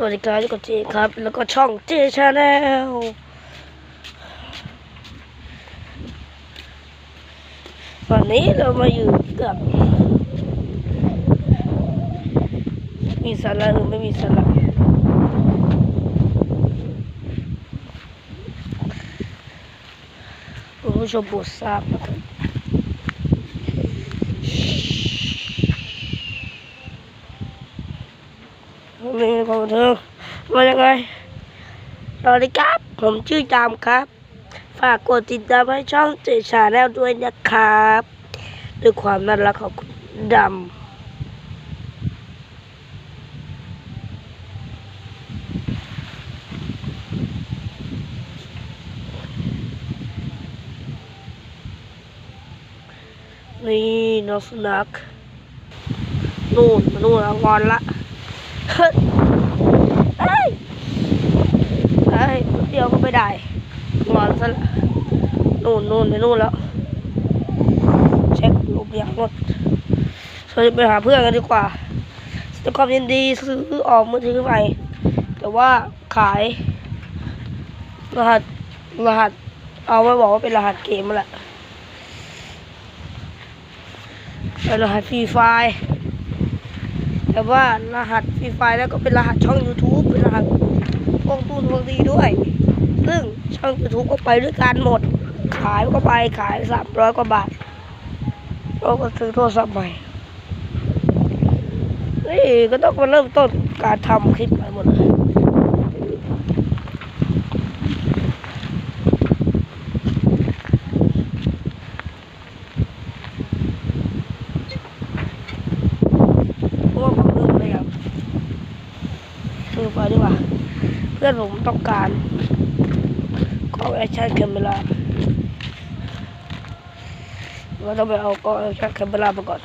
สวัสดีครับกับเจครับ แล้วก็ช่องเจชาแนลวันนี้เรามาอยู่กับ มีสาระหรือไม่มีสาระคุณผู้ชมโปรดทราบนะครับ มีความบันเทิงมายังไงสวัสดีครับ ผมชื่อจามครับ ฝากกดติดตามให้ช่องเจชาแนลด้วยนะครับ ด้วยความน่ารักของคุณดำนี่นอสุนัขนู่นมานู่นแล้วงอนละ เฮ้ยเอ้ยเอ้เดี๋ยวก็ไม่ได้งอนซะละนู่นนู่นไปนู่นแล้ว เช็คลมยางรถเราจะไปหาเพื่อนกันดีกว่าแสดงความยินดีซื้อออกมือถือใหม่แต่ว่าขาย รหัสรหัส เอาไว้บอกว่าเป็นรหัสเกมนั่นแหละเป็นรหัสฟรีไฟล์ แต่ว่ารหัสฟรีไฟแล้วก็เป็นรหัสช่อง YouTube เป็นรหัสวงตูนวงดีด้วย ซึ่งช่อง YouTube ก็ไปด้วยกันหมด ขายก็ไปขายสามร้อยกว่าบาทเราก็ซื้อโทรศัพท์ใหม่นี่ก็ต้องมาเริ่มต้นการทำคลิปใหม่หมดเลย เพราะว่าผมลืมไปครับลื มไปดีกว่า เพื่อนผมต้องการกล้องแอคชั่นแคมเมราเราต้องไปเอากล้องแอคชั่นแคมเมรามาก่อน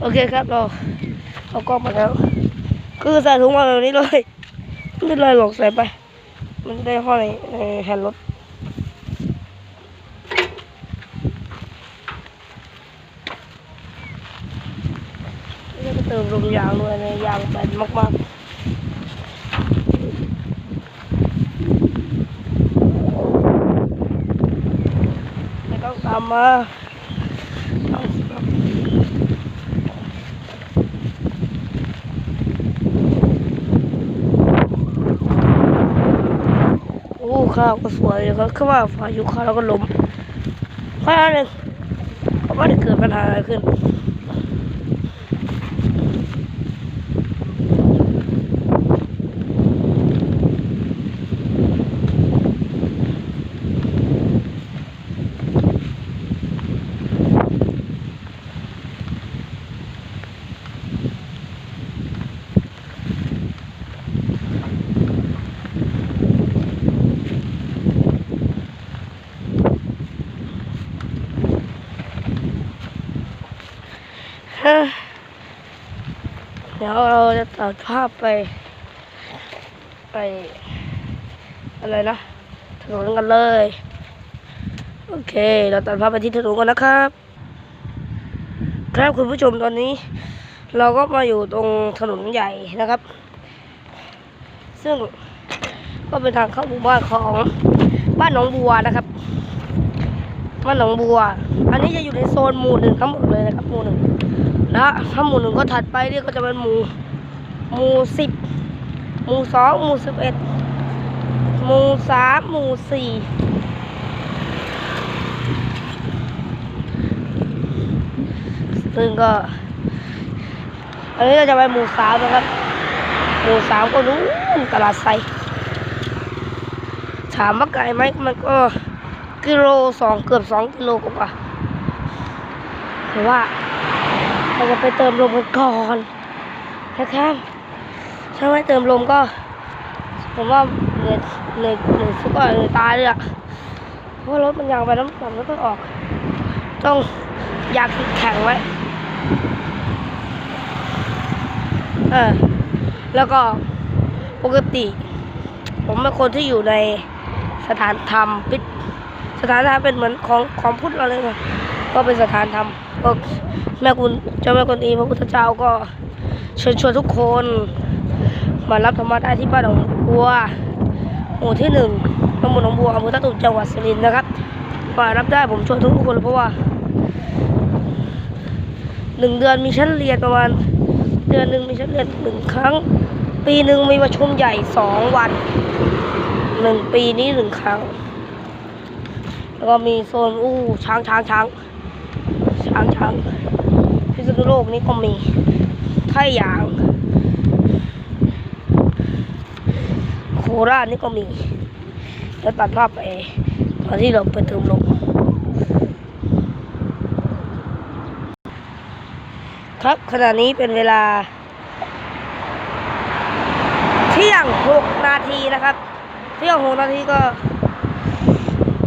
โอเคครับเราเอากล้องมาแล้ว คือใส่ถุงมาแบบนี้เลย ไม่เป็นไรหรอกใส่ไป มันได้ห้อยในในแฮนด์รถนี่ก็เติมลมยางด้วยนะยางแบนมากๆไม่ต้องตามมาเอา ข้าวก็สวยเลยครับคือว่าฝ่ายอยู่ข้าวแล้วก็ล้มแค่นั้นเองก็ไม่ได้เกิดปัญหาอะไรขึ้น ดี๋ยวเราจะตัดภาพไป ไป อะไรนะถนนกันเลย โอเค เราตัดภาพไปที่ถนนกันนะครับ ครับคุณผู้ชมตอนนี้ เราก็มาอยู่ตรงถนนใหญ่นะครับ ซึ่งก็เป็นทางเข้าหมู่บ้านของบ้านหนองบัวนะครับบ้านหนองบัว อันนี้จะอยู่ในโซนหมู่หนึ่งทั้งหมดเลยนะครับหมู่หนึ่ง แล้วถ้าหมู่หนึ่งก็ถัดไปเนี่ยก็จะเป็นหมู่หมู่สิบหมู่สองหมู่สิบเอ็ดหมู่สามหมู่สี่ซึ่งก็ อันนี้ก็จะไปหมู่สามนะครับ หมู่สามก็นู้นตลาดไซถามว่าไกลไหมมันก็กิโลสองเกือบสองกิโลกว่าแต่ว่า เราจะไปเติมลมกันก่อนนะครับถ้าไม่เติมลมก็ ผมว่าเหนื่อยเหนื่อยเหนื่อยสุดก็เหนื่อยตายเลยอะเพราะรถมันยางไปน้ำมันไม่ค่อยออก ต้องอยากแข็งไว้ เออ แล้วก็ปกติ ผมเป็นคนที่อยู่ในสถานธรรมพิดสถานธรรมเป็นเหมือนของของพุทธเราเลยนะก็เป็นสถานธรรมก็ แม่คุณเจ้าแม่กุนอีพระพุทธเจ้าก็เชิญชวนทุกคน มารับธรรมะได้ที่บ้านหนองบัวหมู่ที่หนึ่งตำบลหนองบัวอำเภอตะตุ่มจังหวัดสุรินทร์นะครับมารับได้ผมชวนทุกคนเลยเพราะว่าหนึ่งเดือนมีชั้นเรียนประมาณ เดือนหนึ่งมีชั้นเรียนหนึ่งครั้ง ปีหนึ่งมีประชุมใหญ่สองวันหนึ่งปีนี้หนึ่งครั้ง แล้วก็มีโซนอู้ช้างช้างช้างช้างช้าง โลกนี่ก็มีไท่ยาง โคราชนี่ก็มีแล้วตัดภาพไปตอนที่เราไปเติมลมครับขณะนี้เป็นเวลา เที่ยงหกนาทีนะครับ เที่ยงหกนาทีก็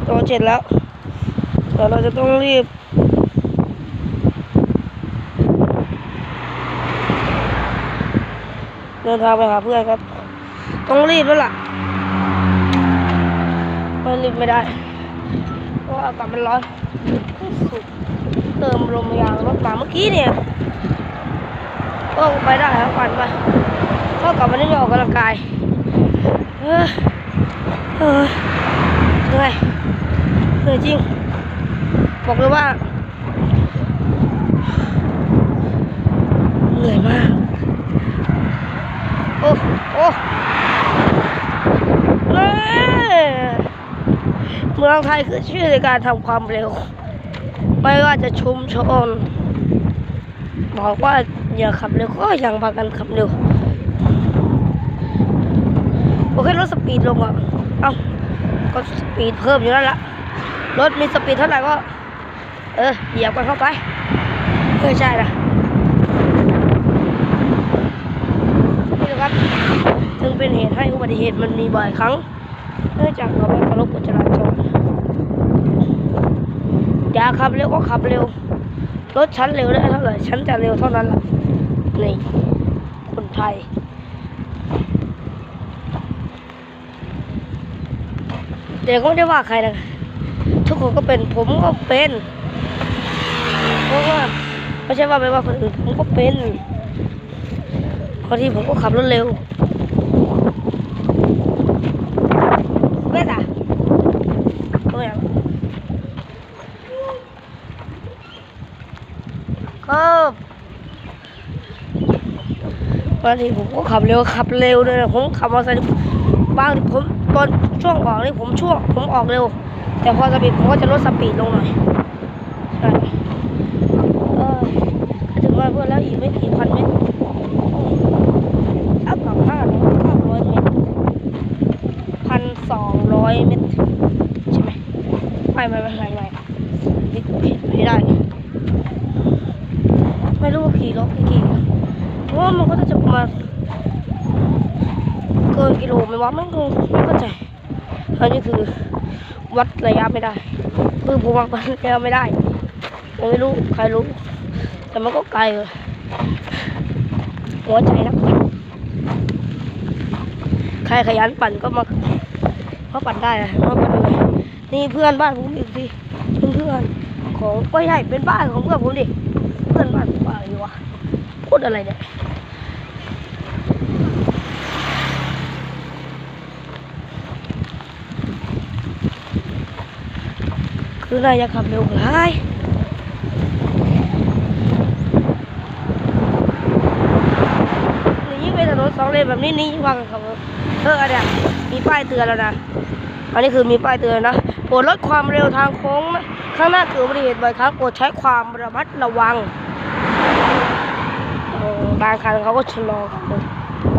โตเจ็ดแล้วเดี๋ยวเราจะต้องรีบ เดินทางไปหาเพื่อนครับ ต้องรีบแล้วล่ะไม่รีบไม่ได้เพราะว่าอากาศมันร้อนเติมลมยางรถมาเมื่อกี้เนี่ยก็ไปได้ครับปั่นไปเท่ากับวันนี้ไม่ออกกำลังกายเออเออเหนื่อยเหนื่อยจริง บอกเลยว่าเหนื่อยมาก โอ้เมืองไทยคือชื่อในการทำความเร็ว ไม่ว่าจะชุมชน บอกว่าอย่าขับเร็วก็ยังพากันขับเร็ว โอเคลดสปีดลงอะ เอ้าก็สปีดเพิ่มอยู่แล้วละรถมีสปีดเท่าไหร่ก็ เออเหยียบกันเข้าไปเออใช่ละนี่นะครับ จึง เป็นเหตุให้อุบัติเหตุมันมีบ่อยครั้ง เนื่องจากเราไม่เคารพกฎจราจรอย่าขับเร็วก็ขับเร็ว รถฉันเร็วได้เท่าไหร่ฉันจะเร็วเท่านั้นล่ะนี่คนไทยเด็กก็ไม่ได้ว่าใครนะทุกคนก็เป็นผมก็เป็นเพราะว่าไม่ใช่ว่าไปว่าคนอื่นผมก็เป็นบางทีผมก็ขับรถเร็ว เว้ยจ้ะตัวอย่างก็บางทีผมก็ขับเร็วขับเร็วเลยนะผมขับมอเตอร์ไซค์บางทีผมตอนช่วงออกนี่ผมช่วงผมออกเร็ว แต่พอสปีดผมก็จะลดสปีดลงหน่อยใช่เออถึงว่าเพื่อนแล้วอีกไม่กี่พันเมตรอัพกับห้าร้อยเก้าร้อยเมตรพันสองร้อยเมตรใช่ไหม ไม่ไม่ไม่ไม่ไม่นี่ผิดไม่ได้ ไม่รู้ว่าขี่รถกี่กิโลเพราะว่ามันก็จะประมาณเกินกิโลไหมวะไม่รู้ไม่เข้าใจอันนี้คือวัดระยะไม่ได้มือผมวัดระยะไม่ได้ไม่รู้ใครรู้ แต่มันก็ไกลเลยหัวใจนะใครขยันปั่นก็มาก็ปั่นได้นะมาปั่นเลย นี่เพื่อนบ้านผมอีกทีเพื่อนๆของไม่ใช่เป็นบ้านของเพื่อนผมดิเพื่อนบ้านผมอะไรวะพูดอะไรเนี่ยคือนายอยากขับเร็วหลายนี่ยิ่งเป็นถนนสองเลนแบบนี้นี่ยิ่งว่ากันครับเออเนี้ยมีป้ายเตือนแล้วนะอันนี้คือมีป้ายเตือนนะ โปรดลดความเร็วทางโค้งนะข้างหน้าเกิดอุบัติเหตุบ่อยครั้งโปรดใช้ความระมัดระวังบางคันเขาก็ชะลอกัน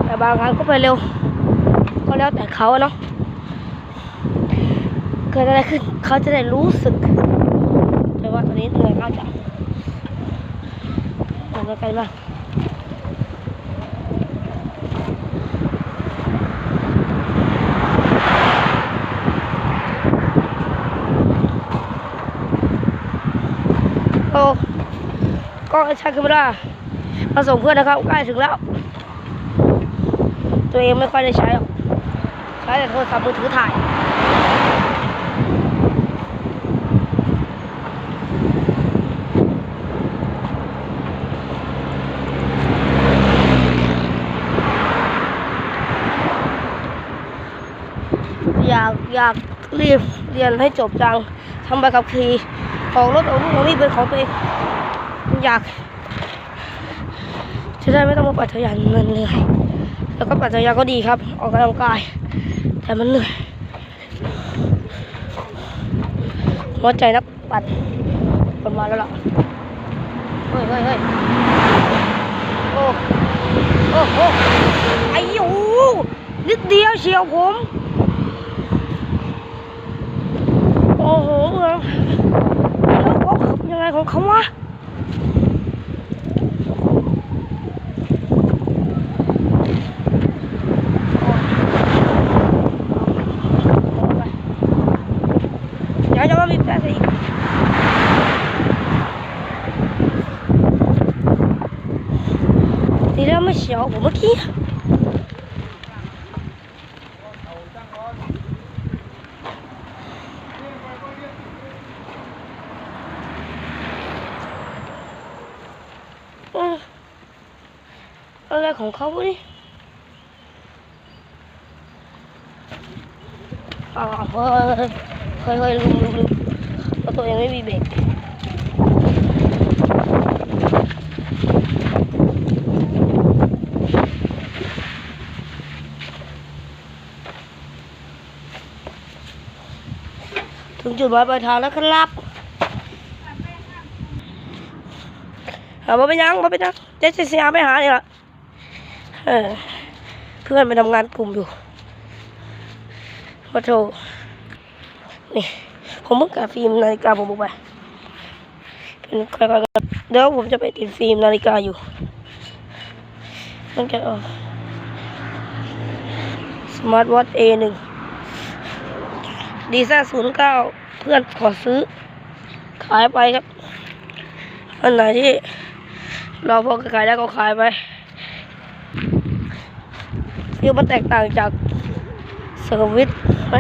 แต่บางคันก็ไปเร็ว ก็แล้วแต่เขาเนาะเกิดอะไรขึ้นเขาจะได้รู้สึก แต่ว่าตอนนี้เหนื่อยมากจ้ะเหนื่อยไกลมาก โอ้ก็ใช้คาเมรามาส่งเพื่อนนะครับใกล้ถึงแล้ว ตัวเองไม่ค่อยได้ใช้ใช้แต่โทรศัพท์มือถือถ่ายอยากอยากรีบเรียนให้จบจังทำใบขับขี่ ออกรถออกลูกของนี่เป็นของตัวเองอยากจะได้ไม่ต้องมาปัดจักรยานมันเหนื่อยแล้วก็ปัดจักรยานก็ดีครับ ออกกำลังกาย แต่มันเหนื่อยหัวใจนักปัดประมาณแล้วล่ะเฮ้ยเฮ้ยเฮ้ยโอ้โอ้โอ้ไอ้ยูนิดเดียวเชียวผม โอ้โหเมือ เขาขับยังไงของเขาวะ เดี๋ยวจะมาบีบแต่ใส่อีกดีแล้วไม่เฉียวผมเมื่อกี้เอออะไร ของเขาวะนี่อ่าเฮ้ยเฮ้ยเฮ้ยลืมลืมลืมเพราะตัวเองไม่มีเบรกถึงจุดหมายปลายทางแล้วครับหาว่าไปยังว่าไปยังเจ๊เสียไปหาเนี่ยละ เออ เพื่อนไปทำงานกลุ่มอยู่ขอโทษนี่ ผมเพิ่งกาฟิล์มนาฬิกาผมออกไปเป็นค่อยๆกันเดี๋ยวผมจะไปติดฟิล์มนาฬิกาอยู่มันจะสมาร์ทวอทเอหนึ่งดีซ่าศูนย์เก้าเพื่อนขอซื้อ ขายไปครับ อันไหนที่เราพอขายได้ก็ขายไป คือมันแตกต่างจากเซอร์วิสไหม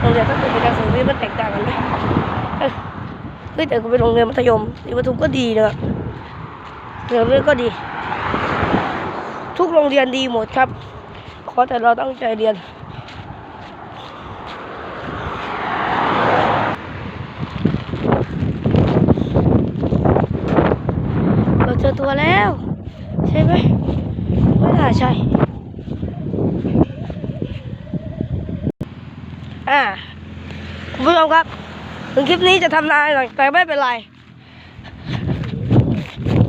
โรงเรียนถ้าเกิดเป็นการเสริมวิทย์มันแตกต่างกันไหมเฮ้ยแต่กูเป็นโรงเรียนมัธยมที่ปทุมก็ดีนะเสริมวิทย์ก็ดี ทุกโรงเรียนดีหมดครับ ขอแต่เราตั้งใจเรียนเราเจอตัวแล้ว ใช่ไหมไม่น่าใช่ อ่าคุณผู้ชมครับ ถึงคลิปนี้จะทำนานหน่อยแต่ไม่เป็นไร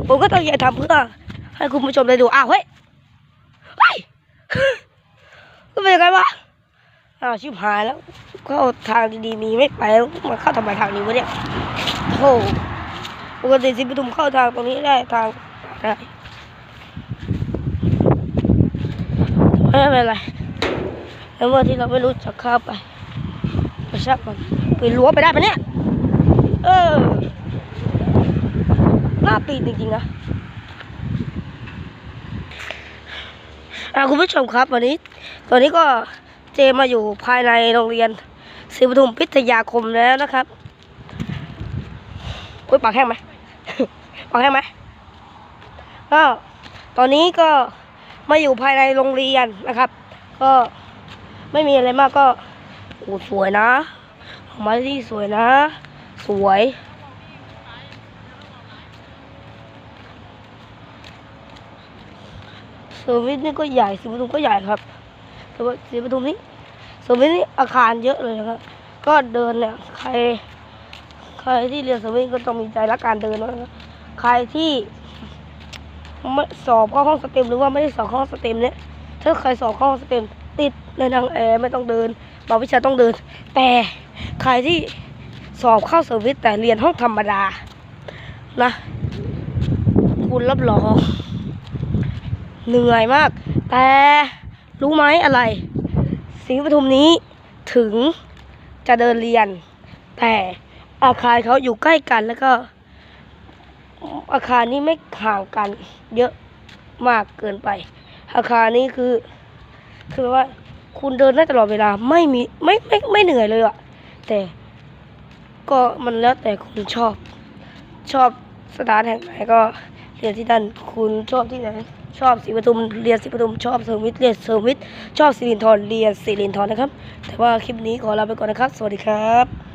ผมก็ต้องอยทำเพื่อ ให้คุณผู้ชมได้ดู อ้าวเฮ้ย เฮ้ยก็เป็นยังไงวะ อ้าวชิบหายแล้ว เข้าทางดีๆมีไม่ไปมาเข้าทำไมทางนี้วะเนี่ยโธ่ปกติสิปทุมเข้าทางตรงนี้ได้ทางได้ไม่เป็นไรแล้วเมื่อที่เราไม่รู้จักข้าไป ชักปีนรั้วไปได้ปะเนี่ย เออน่าปีนจริงๆนะอ่าคุณผู้ชมครับวันนี้ ตอนนี้ก็เจมาอยู่ภายในโรงเรียนศรีปทุมพิทยาคมแล้วนะครับอุ้ยปากแห้งไหมปากแห้งไหมก็ตอนนี้ก็มาอยู่ภายในโรงเรียนนะครับ ก็ไม่มีอะไรมากก็ โอ้สวยนะออกมาที่สวยนะ สวยเซอร์วิสนี่ก็ใหญ่สีปทุมก็ใหญ่ครับแต่ว่าสีปทุมนี่เซอร์วิสนี่อาคารเยอะเลยนะครับ ก็เดินเนี่ยใคร ใครที่เรียนเซอร์วิสก็ต้องมีใจรักการเดินนะครับใครที่ไม่สอบเข้าห้องสเต็มหรือว่าไม่ได้สอบเข้าห้องสเต็มเนี่ยถ้าใครสอบเข้าห้องสเต็มติดในทางแอร์ไม่ต้องเดิน บางวิชาต้องเดิน แต่ใครที่สอบเข้าเซอร์วิสแต่เรียนห้องธรรมดา นะ คุณรับรอง เหนื่อยมาก แต่รู้ไหมอะไร สิงห์ปทุมนี้ถึงจะเดินเรียน แต่อาคารเขาอยู่ใกล้กันแล้วก็ อาคารนี้ไม่ห่างกัน เยอะมากเกินไป อาคารนี้คือ คือว่า คุณเดินได้ตลอดเวลาไม่มีไม่ไม่ไม่เหนื่อยเลยอะแต่ก็มันแล้วแต่คุณชอบ ชอบสถานแห่งไหนก็เรียนที่นั่นคุณชอบที่ไหนชอบศรีปทุมเรียนศรีปทุมชอบเซอร์มวิทเรียนเซอร์มวิทชอบศิรินทรเรียนศิรินทรนะครับ แต่ว่าคลิปนี้ขอลาไปก่อนนะครับ สวัสดีครับ